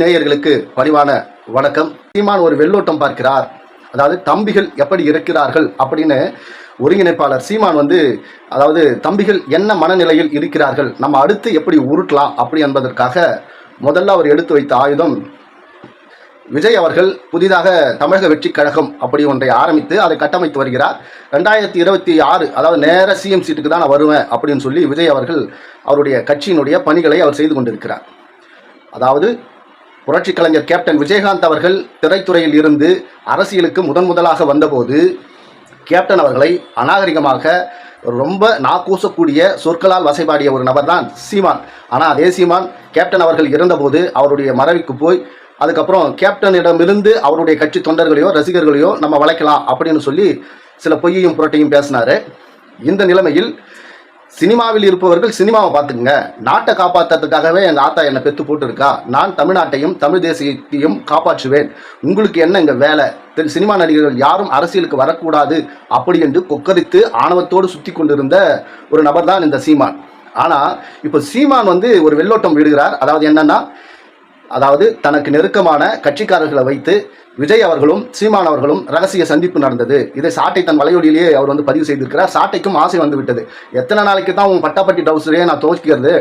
நேயர்களுக்கு பணிவான வணக்கம். சீமான் ஒரு வெள்ளோட்டம் பார்க்கிறார். அதாவது தம்பிகள் எப்படி இருக்கிறார்கள் அப்படின்னு ஒருங்கிணைப்பாளர் சீமான் வந்து அதாவது தம்பிகள் என்ன மனநிலையில் இருக்கிறார்கள் நம்ம அடுத்து எப்படி உருட்டலாம் அப்படி என்பதற்காக முதல்ல அவர் எடுத்து வைத்த ஆயுதம் விஜய் அவர்கள் புதிதாக தமிழக வெற்றி கழகம் அப்படி ஒன்றை ஆரம்பித்து அதை கட்டமைத்து வருகிறார். ரெண்டாயிரத்தி இருபத்தி ஆறு அதாவது நேர சிஎம் சீட்டுக்கு தான் நான் வருவேன் அப்படின்னு சொல்லி விஜய் அவர்கள் அவருடைய கட்சியினுடைய பணிகளை அவர் செய்து கொண்டிருக்கிறார். அதாவது புரட்சி கலைஞர் கேப்டன் விஜயகாந்த் அவர்கள் திரைத்துறையில் இருந்து அரசியலுக்கு முதன் முதலாக வந்தபோது கேப்டன் அவர்களை அநாகரிகமாக ரொம்ப நாக்கூசக்கூடிய சொற்களால் வசைபாடிய ஒரு நபர் தான் சீமான். ஆனால் அதே சீமான் கேப்டன் அவர்கள் இருந்தபோது அவருடைய மறைவுக்கு போய் அதுக்கப்புறம் கேப்டனிடமிருந்து அவருடைய கட்சி தொண்டர்களையோ ரசிகர்களையோ நம்ம வளைக்கலாம் அப்படின்னு சொல்லி சில பொய்யையும் புரட்டையும் பேசினார். இந்த நிலைமையில் சினிமாவில் இருப்பவர்கள் சினிமாவை பார்த்துக்குங்க. நாட்டை காப்பாற்றுறதுக்காகவே எங்கள் ஆத்தா என்னை பெத்து போட்டிருக்கா. நான் தமிழ்நாட்டையும் தமிழ் தேசியத்தையும் காப்பாற்றுவேன். உங்களுக்கு என்ன இங்கே வேலை? சினிமா நடிகர்கள் யாரும் அரசியலுக்கு வரக்கூடாது அப்படி என்று கொக்கரித்து ஆணவத்தோடு சுற்றி கொண்டிருந்த ஒரு நபர் தான் இந்த சீமான். ஆனால் இப்போ சீமான் வந்து ஒரு வெள்ளோட்டம் விடுகிறார். அதாவது என்னன்னா அதாவது தனக்கு நெருக்கமான கட்சிக்காரர்களை வைத்து விஜய் அவர்களும் சீமான் அவர்களும் ரகசிய சந்திப்பு நடந்தது. இதை சாட்டை தன் வலையொலியிலேயே அவர் வந்து பதிவு செய்திருக்கிறார். சாட்டைக்கும் ஆசை வந்து விட்டது எத்தனை நாளைக்கு தான் உன் பட்டாப்பட்டி டவுசரையே நான் துவக்கிறது?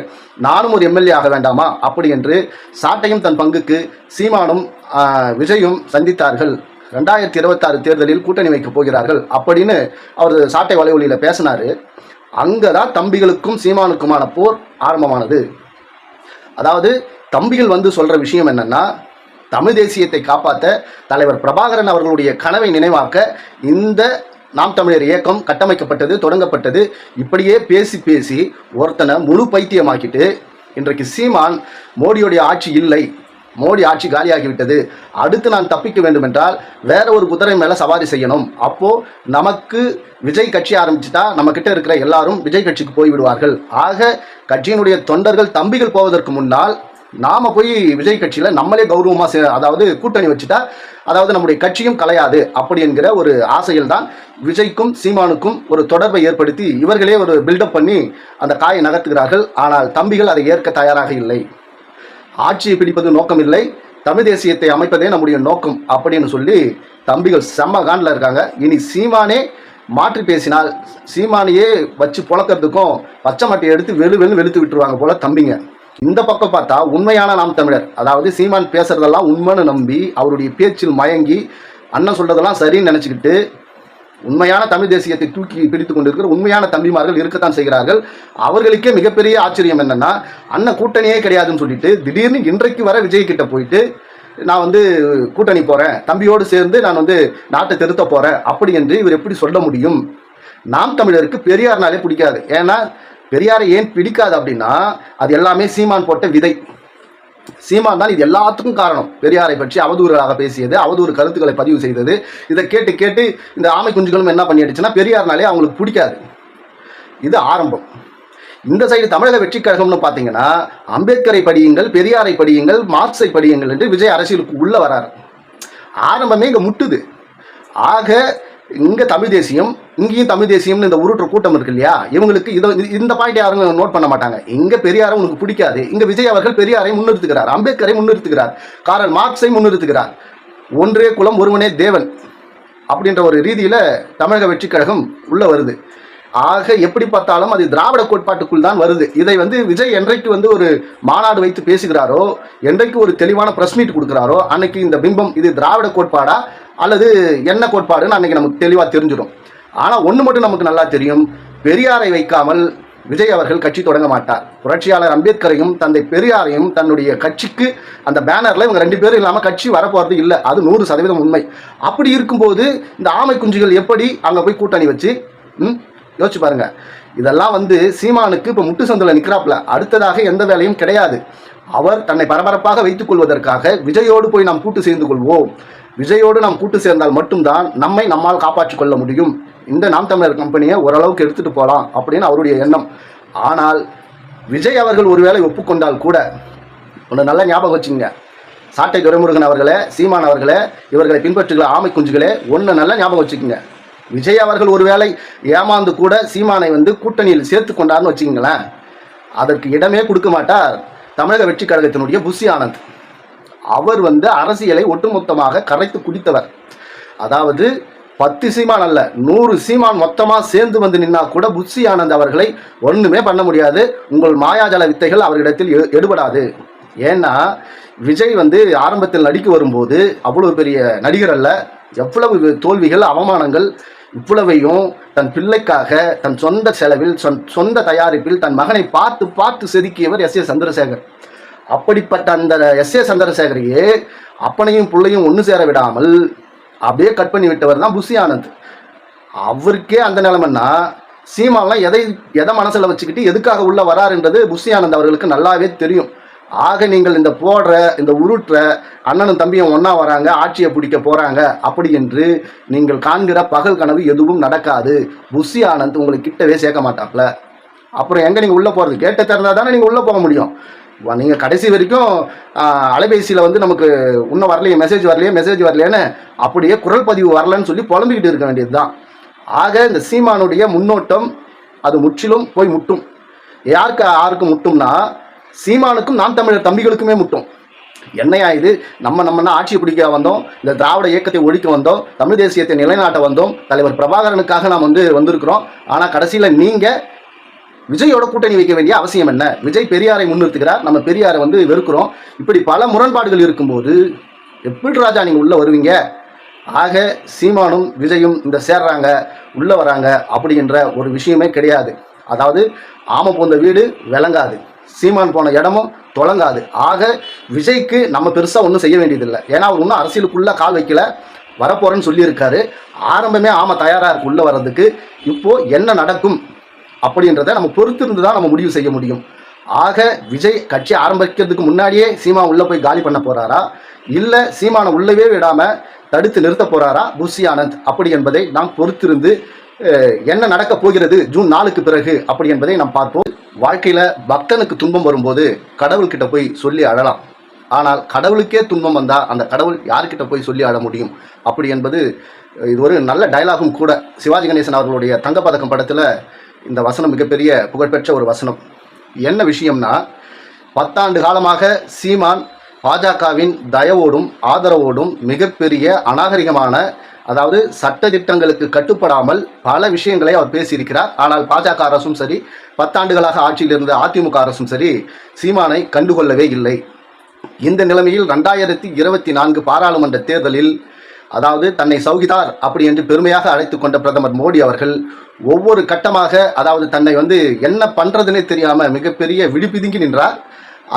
நானும் ஒரு எம்எல்ஏ ஆக வேண்டாமா? அப்படி என்று சாட்டையும் தன் பங்குக்கு சீமானும் விஜயும் சந்தித்தார்கள். ரெண்டாயிரத்தி இருபத்தாறு தேர்தலில் கூட்டணி வைக்கப் போகிறார்கள் அப்படின்னு அவர் சாட்டை வலையொலியில் பேசினார். அங்கே தான் தம்பிகளுக்கும் சீமானுக்குமான போர் ஆரம்பமானது. அதாவது தம்பிகள் வந்து சொல்ற விஷயம் என்னன்னா தமிழ் தேசியத்தை காப்பாற்ற தலைவர் பிரபாகரன் அவர்களுடைய கனவை நினைவாக்க இந்த நாம் தமிழர் இயக்கம் கட்டமைக்கப்பட்டது தொடங்கப்பட்டது இப்படியே பேசி பேசி ஒருத்தனை முழு பைத்தியமாக்கிட்டு இன்றைக்கு சீமான் மோடியுடைய ஆட்சி இல்லை மோடி ஆட்சி காலியாகிவிட்டது அடுத்து நான் தப்பிக்க வேண்டும் என்றால் வேற ஒரு குதிரை மேல சவாரி செய்யணும். அப்போ நமக்கு விஜய் கட்சி ஆரம்பிச்சுட்டா நம்ம கிட்ட இருக்கிற எல்லாரும் விஜய் கட்சிக்கு போய் விடுவார்கள் ஆக கட்சியினுடைய தொண்டர்கள் தம்பிகள் போவதற்கு முன்னால் நாம போய் விஜய் கட்சியில நம்மளே கௌரவமா சே- அதாவது கூட்டணி வச்சுட்டா அதாவது நம்முடைய கட்சியும் கலையாது அப்படி என்கிற ஒரு ஆசையில் தான் விஜய்க்கும் சீமானுக்கும் ஒரு தொடர்பை ஏற்படுத்தி இவர்களே ஒரு பில்டப் பண்ணி அந்த காயை நகர்த்துகிறார்கள். ஆனால் தம்பிகள் அதை ஏற்க தயாராக இல்லை. ஆட்சியை பிடிப்பது நோக்கம் இல்லை தமிழ் தேசியத்தை அமைப்பதே நம்முடைய நோக்கம் அப்படின்னு சொல்லி தம்பிகள் செம்ம காண்டில் இருக்காங்க. இனி சீமானே மாற்றி பேசினால் சீமானையே வச்சு புழக்கிறதுக்கும் பச்சை மட்டையை எடுத்து வெளு வெளு வெளுத்து விட்டுருவாங்க போல தம்பிங்க. இந்த பக்கம் பார்த்தா உண்மையான நாம் தமிழர். அதாவது சீமான் பேசுறதெல்லாம் உண்மைன்னு நம்பி அவருடைய பேச்சில் மயங்கி அண்ணன் சொல்றதெல்லாம் சரின்னு நினச்சிக்கிட்டு உண்மையான தமிழ் தேசியத்தை தூக்கி பிடித்து கொண்டிருக்கிற உண்மையான தம்பிமார்கள் இருக்கத்தான் செய்கிறார்கள். அவர்களுக்கே மிகப்பெரிய ஆச்சரியம் என்னன்னா அண்ணன் கூட்டணியே கிடையாதுன்னு சொல்லிட்டு திடீர்னு இன்றைக்கு வர விஜய் கிட்ட போயிட்டு நான் வந்து கூட்டணி போறேன் தம்பியோடு சேர்ந்து நான் வந்து நாட்டை திருத்த போறேன் அப்படி என்று இவர் எப்படி சொல்ல முடியும்? நாம் தமிழருக்கு பெரியார்னாலே பிடிக்காது. ஏன்னா பெரியாரை ஏன் பிடிக்காது அப்படின்னா அது எல்லாமே சீமான் போட்ட விதை. சீமான் தான் இது எல்லாத்துக்கும் காரணம். பெரியாரை பற்றி அவதூறுகளாக பேசியது அவதூறு கருத்துக்களை பதிவு செய்தது. இதை கேட்டு கேட்டு இந்த ஆமை குஞ்சுகளும் என்ன பண்ணிடுச்சுன்னா பெரியார்னாலே அவங்களுக்கு பிடிக்காது. இது ஆரம்பம். இந்த சைடு தமிழக வெற்றி கழகம்னு பார்த்தீங்கன்னா அம்பேத்கரை படியுங்கள் பெரியாரை படியுங்கள் மார்க்ஸை படியுங்கள் என்று விஜய் அரசியலுக்கு உள்ள வராரு. ஆரம்பமே இங்கே முட்டுது. ஆக இங்கே தமிழ் தேசியம் இங்கேயும் தமிழ் தேசியம்னு இந்த உருட்டுற கூட்டம் இருக்கு இல்லையா? இவங்களுக்கு இதை இந்த பாயிண்ட் யாரும் நோட் பண்ண மாட்டாங்க. இங்கே பெரியாரை உனக்கு பிடிக்காது. இங்கே விஜய் அவர்கள் பெரியாரை முன்னிறுத்துகிறார். அம்பேத்கரை முன்னிறுத்துகிறார். காரல் மார்க்ஸை முன்னிறுத்துகிறார். ஒன்றே குலம் ஒருவனே தேவன் அப்படின்ற ஒரு ரீதியில் தமிழக வெற்றி கழகம் உள்ளே வருது. ஆக எப்படி பார்த்தாலும் அது திராவிட கோட்பாட்டுக்குள் தான் வருது. இதை வந்து விஜய் என்றைக்கு வந்து ஒரு மாநாடு வைத்து பேசுகிறாரோ என்றைக்கு ஒரு தெளிவான ப்ரெஸ் மீட் கொடுக்குறாரோ அன்னைக்கு இந்த பிம்பம் இது திராவிட கோட்பாடா அல்லது என்ன கோட்பாடுன்னு அன்றைக்கி நமக்கு தெளிவாக தெரிஞ்சிடும். ஆனால் ஒன்று மட்டும் நமக்கு நல்லா தெரியும். பெரியாரை வைக்காமல் விஜய் அவர்கள் கட்சி தொடங்க மாட்டார். புரட்சியாளர் அம்பேத்கரையும் தந்தை பெரியாரையும் தன்னுடைய கட்சிக்கு அந்த பேனரில் இவங்க ரெண்டு பேரும் இல்லாமல் கட்சி வரப்போகிறது இல்லை. அது நூறு சதவீதம் உண்மை. அப்படி இருக்கும்போது இந்த ஆமை குஞ்சுகள் எப்படி அங்கே போய் கூட்டணி வச்சு? ம், யோசிச்சு பாருங்க. இதெல்லாம் வந்து சீமானுக்கு இப்போ முட்டு சந்தில் நிற்கிறாப்புல அடுத்ததாக எந்த வேலையும் கிடையாது. அவர் தன்னை பரபரப்பாக வைத்துக் கொள்வதற்காக விஜயோடு போய் நாம் கூட்டு சேர்ந்து கொள்வோம். விஜயோடு நாம் கூட்டு சேர்ந்தால் மட்டும்தான் நம்மை நம்மால் காப்பாற்றிக் கொள்ள முடியும். இந்த நாம் தமிழர் கம்பெனியை ஓரளவுக்கு எடுத்துட்டு போகலாம் அப்படின்னு அவருடைய எண்ணம். ஆனால் விஜய் அவர்கள் ஒருவேளை ஒப்புக்கொண்டால் கூட ஒன்று நல்லா ஞாபகம் வச்சுங்க சாட்டை துரைமுருகன் அவர்களே சீமான் அவர்களே இவர்களை பின்பற்றுகிற ஆமை குஞ்சுகளே ஒன்று நல்லா ஞாபகம் வச்சுக்கோங்க. விஜய் அவர்கள் ஒருவேளை ஏமாந்து கூட சீமானை வந்து கூட்டணியில் சேர்த்து கொண்டார்னு வச்சுக்கங்களேன். அதற்கு இடமே கொடுக்க மாட்டார் தமிழக வெற்றி கழகத்தினுடைய புஷி ஆனந்த். அவர் வந்து அரசியலை ஒட்டுமொத்தமாக கரைத்து குடித்தவர் அதாவது பத்து சீமான் அல்ல நூறு சீமான் மொத்தமாக சேர்ந்து வந்து நின்னா கூட புஷி ஆனந்த் அவர்களை ஒன்றுமே பண்ண முடியாது. உங்கள் மாயாஜல வித்தைகள் அவரிடத்தில் எ- எடுபடாது. ஏன்னா விஜய் வந்து ஆரம்பத்தில் நடிக்க வரும்போது அவ்வளவு பெரிய நடிகர் அல்ல. எவ்வளவு தோல்விகள் அவமானங்கள் இவ்வளவையும் தன் பிள்ளைக்காக தன் சொந்த செலவில் சொந்த தயாரிப்பில் தன் மகனை பார்த்து பார்த்து செதுக்கியவர் எஸ் ஏ சந்திரசேகர். அப்படிப்பட்ட அந்த எஸ் ஏ சந்திரசேகரையே அப்பனையும் பிள்ளையும் ஒன்று சேர விடாமல் அப்படியே கட் பண்ணி விட்டவர் தான் புஷி ஆனந்த். அவருக்கே அந்த நிலைமைன்னா சீமான்லாம் எதை எதை மனசில் வச்சுக்கிட்டு எதுக்காக உள்ள வராருன்றது புஷி ஆனந்த் அவர்களுக்கு நல்லாவே தெரியும். ஆக நீங்கள் இந்த போடுற இந்த உருட்டுற அண்ணனும் தம்பியும் ஒன்றா வராங்க ஆட்சியை பிடிக்க போகிறாங்க அப்படி என்று நீங்கள் காண்கிற பகல் கனவு எதுவும் நடக்காது. புஷி ஆனந்த் உங்களுக்கு கிட்டவே சேர்க்க மாட்டாப்ல. அப்புறம் எங்கே நீங்கள் உள்ளே போகிறது கேட்ட திறந்தா தானே நீங்கள் உள்ளே போக முடியும். நீங்கள் கடைசி வரைக்கும் அலைபேசியில் வந்து நமக்கு இன்னும் வரலையே மெசேஜ் வரலையே மெசேஜ் வரலையேன்னு அப்படியே குரல் பதிவு வரலன்னு சொல்லி புலம்பிக்கிட்டு இருக்க வேண்டியது தான் ஆக இந்த சீமானுடைய முன்னோட்டம் அது முற்றிலும் போய் முட்டும். யாருக்கு யாருக்கு முட்டும்னா சீமானுக்கும் நான் தமிழர் தம்பிகளுக்குமே முட்டும். என்னையா இது? நம்ம நம்மனா ஆட்சியை பிடிக்க வந்தோம்? இந்த திராவிட இயக்கத்தை ஒழிக்க வந்தோம்? தமிழ் தேசியத்தை நிலைநாட்ட வந்தோம்? தலைவர் பிரபாகரனுக்காக நாம் வந்து வந்திருக்கிறோம். ஆனால் கடைசியில் நீங்கள் விஜயோட கூட்டணி வைக்க வேண்டிய அவசியம் என்ன? விஜய் பெரியாரை முன்னிறுத்துகிறார். நம்ம பெரியாரை வந்து வெறுக்கிறோம். இப்படி பல முரண்பாடுகள் இருக்கும்போது எப்படி ராஜா நீங்கள் உள்ளே வருவீங்க? ஆக சீமானும் விஜயும் இந்த சேர்றாங்க உள்ளே வராங்க அப்படின்ற ஒரு விஷயமே கிடையாது. அதாவது ஆமை போந்த வீடு விளங்காது. சீமான் போன இடமும் தொடங்காது ஆக விஜய்க்கு நம்ம பெருசாக ஒன்றும் செய்ய வேண்டியதில்லை. ஏன்னா அவர் இன்னும் அரசியலுக்குள்ளே கால் வைக்கல. வரப்போகிறேன்னு சொல்லியிருக்காரு. ஆரம்பமே ஆமாம் தயாராக இருக்கு உள்ளே வர்றதுக்கு. இப்போது என்ன நடக்கும்? அப்படின்றத நம்ம பொறுத்திருந்து தான் நம்ம முடிவு செய்ய முடியும். ஆக விஜய் கட்சி ஆரம்பிக்கிறதுக்கு முன்னாடியே சீமா உள்ளே போய் காலி பண்ண போகிறாரா இல்லை சீமானை உள்ளவே விடாமல் தடுத்து நிறுத்த போகிறாரா புஷி ஆனந்த். அப்படி என்பதை நாம் பொறுத்திருந்து என்ன நடக்க போகிறது ஜூன் நாலுக்கு பிறகு அப்படி என்பதை நாம் பார்ப்போம். வாழ்க்கையில் பக்தனுக்கு துன்பம் வரும்போது கடவுள்கிட்ட போய் சொல்லி அழலாம். ஆனால் கடவுளுக்கே துன்பம் வந்தால் அந்த கடவுள் யார்கிட்ட போய் சொல்லி அழ முடியும்? அப்படி என்பது இது ஒரு நல்ல டயலாகும் கூட. சிவாஜி கணேசன் அவர்களுடைய தங்கப்பதக்கம் படத்தில் இந்த வசனம் மிகப்பெரிய புகழ்பெற்ற ஒரு வசனம். என்ன விஷயம்னா பத்தாண்டு காலமாக சீமான் பாஜகவின் தயவோடும் ஆதரவோடும் மிகப்பெரிய அநாகரிகமான அதாவது சட்ட திட்டங்களுக்கு கட்டுப்படாமல் பல விஷயங்களை அவர் பேசியிருக்கிறார். ஆனால் பாஜக அரசும் சரி பத்தாண்டுகளாக ஆட்சியில் இருந்த அதிமுக அரசும் சரி சீமானை கண்டுகொள்ளவே இல்லை. இந்த நிலைமையில் ரெண்டாயிரத்தி இருபத்தி நான்கு பாராளுமன்ற தேர்தலில் அதாவது தன்னை சௌகிதார் அப்படி என்று பெருமையாக அழைத்து கொண்ட பிரதமர் மோடி அவர்கள் ஒவ்வொரு கட்டமாக அதாவது தன்னை வந்து என்ன பண்றதுன்னே தெரியாம மிகப்பெரிய விழிப்பிதுங்கி நின்றார்.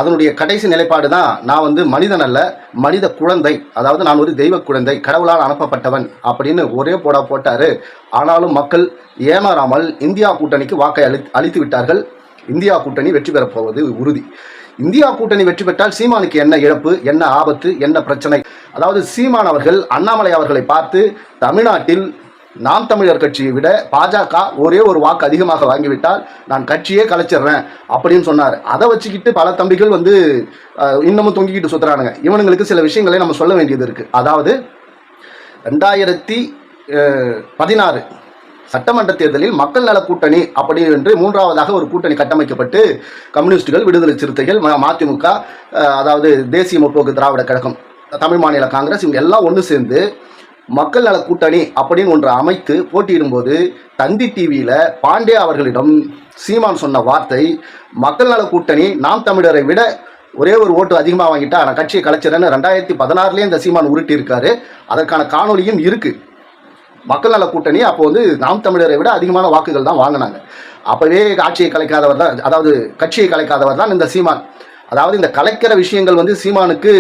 அதனுடைய கடைசி நிலைப்பாடு தான் நான் வந்து மனிதன் அல்ல மனித குழந்தை. அதாவது நான் ஒரு தெய்வ குழந்தை கடவுளால் அனுப்பப்பட்டவன் அப்படின்னு ஒரே போடா போட்டாரு. ஆனாலும் மக்கள் ஏமாறாமல் இந்தியா கூட்டணிக்கு வாக்கை அளி அளித்து விட்டார்கள் இந்தியா கூட்டணி வெற்றி பெறப்போவது உறுதி. இந்தியா கூட்டணி வெற்றி பெற்றால் சீமானுக்கு என்ன இழப்பு என்ன ஆபத்து என்ன பிரச்சனை? அதாவது சீமான் அவர்கள் அண்ணாமலை அவர்களை பார்த்து தமிழ்நாட்டில் நாம் தமிழர் கட்சியை விட பாஜக ஒரே ஒரு வாக்கு அதிகமாக வாங்கிவிட்டால் நான் கட்சியே கலைச்சிடுறேன் அப்படின்னு சொன்னார். அதை வச்சுக்கிட்டு பல தம்பிகள் வந்து இன்னமும் தொங்கிக்கிட்டு சுத்துறானுங்க. இவனுங்களுக்கு சில விஷயங்களை நம்ம சொல்ல வேண்டியது இருக்கு. அதாவது ரெண்டாயிரத்தி பதினாறு சட்டமன்ற தேர்தலில் மக்கள் நல கூட்டணி அப்படி என்று மூன்றாவதாக ஒரு கூட்டணி கட்டமைக்கப்பட்டு கம்யூனிஸ்டுகள் விடுதலை சிறுத்தைகள் மதிமுக அதாவது தேசிய முற்போக்கு திராவிட கழகம் தமிழ் மாநில காங்கிரஸ் இவங்க எல்லாம் ஒன்று சேர்ந்து மக்கள் நல கூட்டணி அப்படின்னு ஒன்று அமைத்து போட்டியிடும்போது தந்தி டிவியில் பாண்டே அவர்களிடம் சீமான் சொன்ன வார்த்தை மக்கள் நல கூட்டணி நாம் தமிழரை விட ஒரே ஒரு ஓட்டு அதிகமாக வாங்கிட்டா நான் கட்சியை கலைச்சிடறேன்னு ரெண்டாயிரத்தி பதினாறுலேயே இந்த சீமான் உருட்டி இருக்காரு அதற்கான காணொலியும் இருக்குது மக்கள் நல கூட்டணி அப்போ வந்து நாம் தமிழரை விட அதிகமான வாக்குகள் தான் வாங்கினாங்க. அப்போவே ஆட்சியை கலைக்காதவர் தான் அதாவது கட்சியை கலைக்காதவர் தான் இந்த சீமான். அதாவது இந்த கலைக்கிற விஷயங்கள் வந்து சீமானுக்கு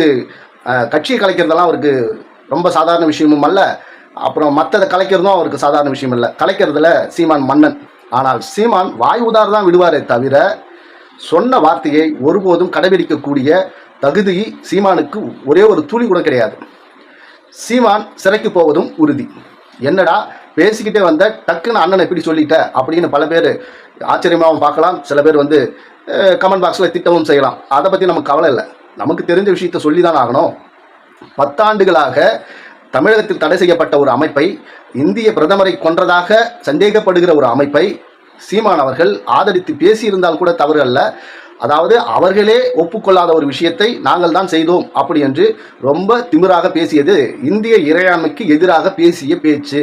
கட்சியை கலைக்கிறதெல்லாம் அவருக்கு ரொம்ப சாதாரண விஷயமும் அல்ல. அப்புறம் மற்றதை கலைக்கிறதும் அவருக்கு சாதாரண விஷயம் இல்லை. கலைக்கிறதுல சீமான் மன்னன். ஆனால் சீமான் வாய் உதார் தான் விடுவாரே தவிர சொன்ன வார்த்தையை ஒருபோதும் கடைபிடிக்கக்கூடிய தகுதி சீமானுக்கு ஒரே ஒரு துளி கூட கிடையாது. சீமான் சிறைக்கு போவதும் உறுதி. என்னடா பேசிக்கிட்டே வந்த டக்குன்னு அண்ணனை எப்படி சொல்லிட்ட அப்படின்னு பல பேர் ஆச்சரியமாகவும் பார்க்கலாம். சில பேர் வந்து கமெண்ட் பாக்ஸில் திட்டமும் செய்யலாம். அதை பற்றி நமக்கு கவலை இல்லை. நமக்கு தெரிஞ்ச விஷயத்த சொல்லி தான் ஆகணும். பத்தாண்டுகளாக தமிழகத்தில் தடை செய்யப்பட்ட ஒரு அமைப்பை இந்திய பிரதமரை கொன்றதாக சந்தேகப்படுகிற ஒரு அமைப்பை சீமான் அவர்கள் ஆதரித்து பேசியிருந்தால் கூட தவறு அல்ல. அதாவது அவர்களே ஒப்புக்கொள்ளாத ஒரு விஷயத்தை நாங்கள் தான் செய்தோம். அப்படி என்று ரொம்ப திமிராக பேசியது இந்திய இறையாண்மைக்கு எதிராக பேசிய பேச்சு.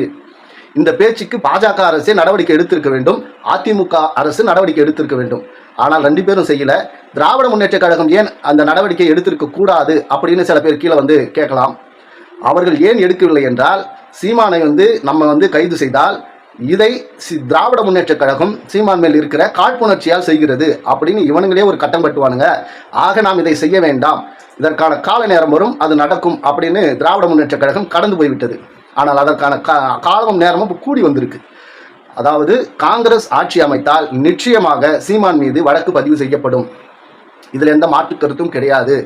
இந்த பேச்சுக்கு பாஜக அரசே நடவடிக்கை எடுத்திருக்க வேண்டும். அதிமுக அரசு நடவடிக்கை எடுத்திருக்க வேண்டும். ஆனால் ரெண்டு பேரும் செய்யல. திராவிட முன்னேற்ற கழகம் ஏன் அந்த நடவடிக்கை எடுத்திருக்க கூடாது அப்படின்னு சில பேர் கீழே வந்து கேட்கலாம். அவர்கள் ஏன் எடுக்கவில்லை என்றால் சீமானை வந்து நம்ம வந்து கைது செய்தால் இதை சி திராவிட முன்னேற்ற கழகம் சீமான் மேல் இருக்கிற காட்புணர்ச்சியால் செய்கிறது அப்படின்னு இவனுங்களே ஒரு கட்டம் கட்டுவானுங்க. ஆக நாம் இதை செய்ய வேண்டாம். இதற்கான கால நேரம் வரும் அது நடக்கும் அப்படின்னு திராவிட முன்னேற்ற கழகம் கடந்து போய்விட்டது. ஆனால் அதற்கான கா காலமும் நேரமும் இப்போ கூடி வந்திருக்கு. அதாவது காங்கிரஸ் ஆட்சி அமைத்தால் நிச்சயமாக சீமான் மீது வழக்கு பதிவு செய்யப்படும். இதில் எந்த மாற்று கருத்தும் கிடையாது.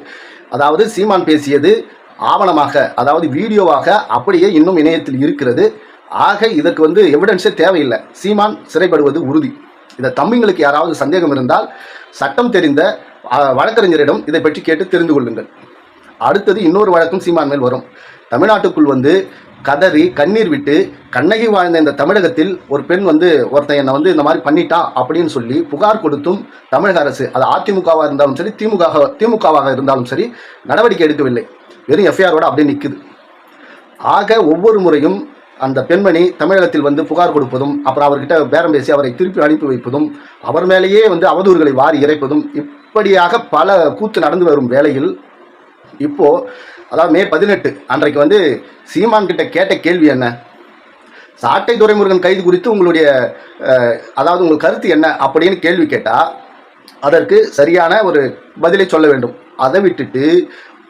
அதாவது சீமான் பேசியது ஆவணமாக அதாவது வீடியோவாக அப்படியே இன்னும் இணையத்தில் இருக்கிறது. ஆக இதற்கு வந்து எவிடன்ஸே தேவையில்லை. சீமான் சிறைப்படுவது உறுதி. இந்த தம்பிங்களுக்கு யாராவது சந்தேகம் இருந்தால் சட்டம் தெரிந்த வழக்கறிஞரிடம் இதை பற்றி கேட்டு தெரிந்து கொள்ளுங்கள். அடுத்தது இன்னொரு வழக்கும் சீமான் மேல் வரும். தமிழ்நாட்டுக்குள் வந்து கதறி கண்ணீர் விட்டு கண்ணகி வாழ்ந்த இந்த தமிழகத்தில் ஒரு பெண் வந்து ஒருத்தன் என்னை வந்து இந்த மாதிரி பண்ணிட்டான் அப்படின்னு சொல்லி புகார் கொடுத்தும் தமிழக அரசு அது அதிமுகவாக இருந்தாலும் சரி திமுக திமுகவாக இருந்தாலும் சரி நடவடிக்கை எடுக்கவில்லை. வெறும் எஃப்ஐஆரோட அப்படியே நிற்குது ஆக ஒவ்வொரு முறையும் அந்த பெண்மணி தமிழகத்தில் வந்து புகார் கொடுப்பதும் அப்புறம் அவர்கிட்ட பேரம் பேசி அவரை திருப்பி அனுப்பி வைப்பதும் அவர் மேலேயே வந்து அவதூறுகளை வாரி இறைப்பதும் இப்படியாக பல கூத்து நடந்து வரும் வேளையில் இப்போ அதாவது மே பதினெட்டு அன்றைக்கு வந்து சீமான் கிட்ட கேட்ட கேள்வி என்ன? சாட்டை துரைமுருகன் கைது குறித்து உங்களுடைய அதாவது உங்கள் கருத்து என்ன? அப்படின்னு கேள்வி கேட்டால் அதற்கு சரியான ஒரு பதிலை சொல்ல வேண்டும். அதை விட்டுட்டு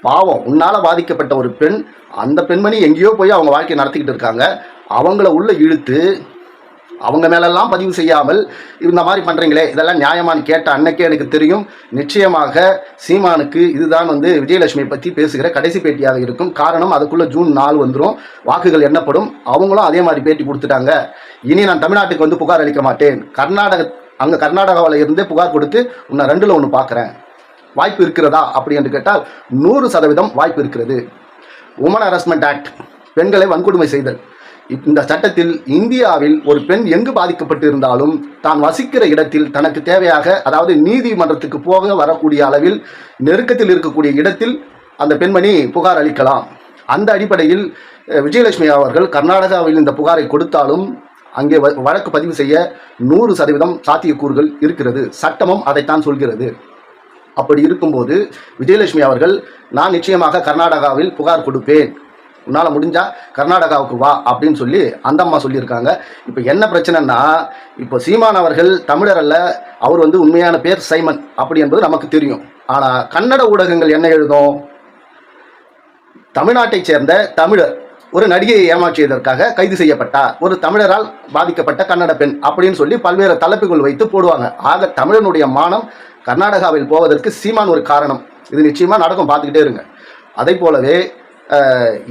பாவம் உன்னால் பாதிக்கப்பட்ட ஒரு பெண் அந்த பெண்மணி எங்கேயோ போய் அவங்க வாழ்க்கையை நடத்திக்கிட்டு இருக்காங்க. அவங்கள உள்ள இழுத்து அவங்க மேலெல்லாம் பதிவு செய்யாமல் இந்த மாதிரி பண்ணுறீங்களே இதெல்லாம் நியாயமான்னு கேட்ட அன்னைக்கே எனக்கு தெரியும். நிச்சயமாக சீமானுக்கு இதுதான் வந்து விஜயலட்சுமி பற்றி பேசுகிற கடைசி பேட்டியாக இருக்கும். காரணம் அதுக்குள்ளே ஜூன் நாலு வந்துடும் வாக்குகள் எண்ணப்படும். அவங்களும் அதே மாதிரி பேட்டி கொடுத்துட்டாங்க. இனி நான் தமிழ்நாட்டுக்கு வந்து புகார் அளிக்க மாட்டேன். கர்நாடக அங்கே கர்நாடகாவில் இருந்தே புகார் கொடுத்து உன்னை ரெண்டில் ஒன்று பார்க்குறேன் வாய்ப்பு இருக்கிறதா அப்படி என்று கேட்டால் நூறு சதவீதம் வாய்ப்பு இருக்கிறது. உமன் ஹரஸ்மெண்ட் ஆக்ட் பெண்களை வன்கொடுமை செய்தல். இந்த சட்டத்தில் இந்தியாவில் ஒரு பெண் எங்கு பாதிக்கப்பட்டு இருந்தாலும் தான் வசிக்கிற இடத்தில் தனக்கு தேவையாக அதாவது நீதிமன்றத்துக்கு போக வரக்கூடிய அளவில் நெருக்கத்தில் இருக்கக்கூடிய இடத்தில் அந்த பெண்மணி புகார் அளிக்கலாம். அந்த அடிப்படையில் விஜயலட்சுமி அவர்கள் கர்நாடகாவில் இந்த புகாரை கொடுத்தாலும் அங்கே வ- வழக்கு பதிவு செய்ய நூறு சதவீதம் சாத்தியக்கூறுகள் இருக்கிறது. சட்டமும் அதைத்தான் சொல்கிறது. அப்படி இருக்கும்போது விஜயலட்சுமி அவர்கள் நான் நிச்சயமாக கர்நாடகாவில் புகார் கொடுப்பேன். உன்னால் முடிஞ்சால் கர்நாடகாவுக்கு வா அப்படின்னு சொல்லி அந்த அம்மா சொல்லியிருக்காங்க. இப்போ என்ன பிரச்சனைன்னா இப்போ சீமான் அவர்கள் தமிழர் அல்ல அவர் வந்து உண்மையான பேர் சைமன். அப்படி என்பது நமக்கு தெரியும். ஆனால் கன்னட ஊடகங்கள் என்ன எழுதும்? தமிழ்நாட்டைச் சேர்ந்த தமிழர் ஒரு நடிகையை ஏமாற்றியதற்காக கைது செய்யப்பட்டார் ஒரு தமிழரால் பாதிக்கப்பட்ட கன்னட பெண் அப்படின்னு சொல்லி பல்வேறு தலைப்புகள் வைத்து போடுவாங்க. ஆக தமிழனுடைய மானம் கர்நாடகாவில் போவதற்கு சீமான் ஒரு காரணம். இது நிச்சயமாக நடக்கும் பார்த்துக்கிட்டே இருங்க. அதே போலவே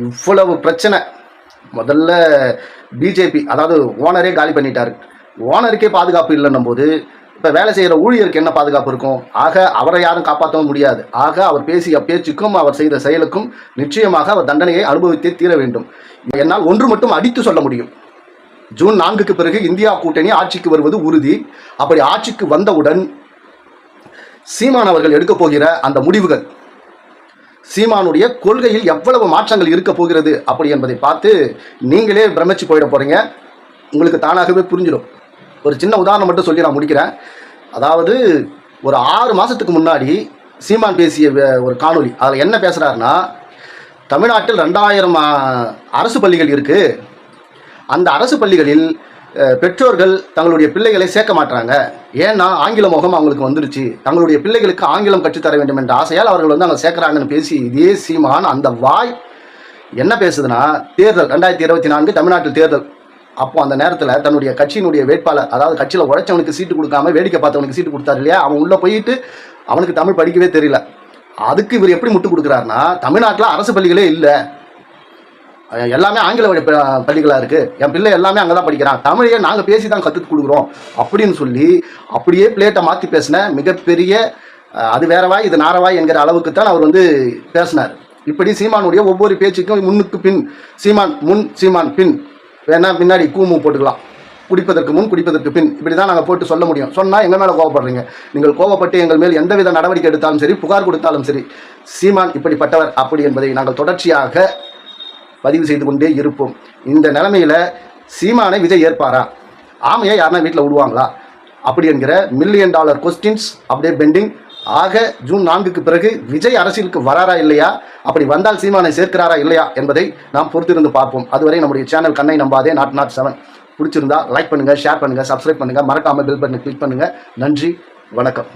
இவ்வளவு பிரச்சனை. முதல்ல பிஜேபி அதாவது ஓனரே காலி பண்ணிட்டார். ஓனருக்கே பாதுகாப்பு இல்லைன்னும் போது இப்போ வேலை செய்கிற ஊழியருக்கு என்ன பாதுகாப்பு இருக்கும்? ஆக அவரை யாரும் காப்பாற்றவும் முடியாது. ஆக அவர் பேசிய பேச்சுக்கும் அவர் செய்த செயலுக்கும் நிச்சயமாக அவர் தண்டனையை அனுபவித்தே தீர வேண்டும். என்னால் ஒன்று மட்டும் அடித்து சொல்ல முடியும். ஜூன் நான்குக்கு பிறகு இந்தியா கூட்டணி ஆட்சிக்கு வருவது உறுதி. அப்படி ஆட்சிக்கு வந்தவுடன் சீமான் அவர்கள் எடுக்கப் போகிற அந்த முடிவுகள். சீமானுடைய கொள்கையில் எவ்வளவு மாற்றங்கள் இருக்க போகிறது அப்படி என்பதை பார்த்து நீங்களே பிரமிச்சு போயிட போறீங்க. உங்களுக்கு தானாகவே புரிஞ்சிடும். ஒரு சின்ன உதாரணம் மட்டும் சொல்லி நான் முடிக்கிறேன். அதாவது ஒரு ஆறு மாதத்துக்கு முன்னாடி சீமான் பேசிய வே- ஒரு காணொளி அதில் என்ன பேசுகிறாருன்னா தமிழ்நாட்டில் ரெண்டாயிரம் அரசு பள்ளிகள் இருக்குது அந்த அரசு பள்ளிகளில் பெற்றோர்கள் தங்களுடைய பிள்ளைகளை சேர்க்க மாட்டாங்க ஏன்னா ஆங்கில முகம் அவங்களுக்கு வந்துருச்சு. தங்களுடைய பிள்ளைகளுக்கு ஆங்கிலம் கற்றுத்தர வேண்டும் என்ற ஆசையால் அவர்கள் வந்து அங்கே சேர்க்குறாங்கன்னு பேசி இதே சீமான் அந்த வாய் என்ன பேசுதுன்னா தேர்தல் ரெண்டாயிரத்தி இருபத்தி நான்கு தமிழ்நாட்டில் தேர்தல் அப்போ அந்த நேரத்தில் தன்னுடைய கட்சியினுடைய வேட்பாளர் அதாவது கட்சியில் உழைச்சவனுக்கு சீட்டு கொடுக்காம வேடிக்கை பார்த்தவனுக்கு சீட்டு கொடுத்தாரு இல்லையா? அவன் உள்ளே போயிட்டு அவனுக்கு தமிழ் படிக்கவே தெரியல. அதுக்கு இவர் எப்படி முட்டு கொடுக்குறாருன்னா தமிழ்நாட்டில் அரசு பள்ளிகளே இல்லை. எல்லாமே ஆங்கில வழி ப- இருக்குது என் பிள்ளை எல்லாமே அங்கே தான் படிக்கிறான். தமிழையே நாங்கள் பேசி தான் கற்றுக் கொடுக்குறோம் அப்படின்னு சொல்லி அப்படியே பிளேட்டை மாற்றி பேசின மிகப்பெரிய அது வேறவாய் இது நாரவாய் என்கிற அளவுக்கு தான் அவர் வந்து பேசினார். இப்படி சீமானுடைய ஒவ்வொரு பேச்சுக்கும் முன்னுக்கு பின் சீமான் முன் சீமான் பின் வேணா பின்னாடி கூமு போட்டுக்கலாம். குடிப்பதற்கு முன் குடிப்பதற்கு பின். இப்படி தான் நாங்கள் போட்டு சொல்ல முடியும். சொன்னால் எங்கள் மேலே கோவப்படுறீங்க? நீங்கள் கோவப்பட்டு எங்கள் மேல் எந்தவித நடவடிக்கை எடுத்தாலும் சரி புகார் கொடுத்தாலும் சரி சீமான் இப்படிப்பட்டவர் அப்படி என்பதை நாங்கள் தொடர்ச்சியாக பதிவு செய்து கொண்டே இருப்போம். இந்த நிலைமையில் சீமானை விஜய் ஏற்பாரா? ஆமையை யாருன்னா வீட்டில் விடுவாங்களா? அப்படி என்கிற மில்லியன் டாலர் கொஸ்டின்ஸ் அப்படியே பெண்டிங் ஆக ஜூன் நான்குக்கு பிறகு விஜய் அரசியலுக்கு வராரா இல்லையா? அப்படி வந்தால் சீமானை சேர்க்கிறாரா இல்லையா என்பதை நாம் பொறுத்திருந்து பார்ப்போம். அதுவரை நம்முடைய சேனல் கண்ணை நம்பாதே நாட் நாட் செவன் பிடிச்சிருந்தா லைக் பண்ணுங்கள் ஷேர் பண்ணுங்கள் சப்ஸ்கிரைப் பண்ணுங்கள் மறக்காமல் பில் பட்டனை கிளிக் பண்ணுங்கள் நன்றி வணக்கம்.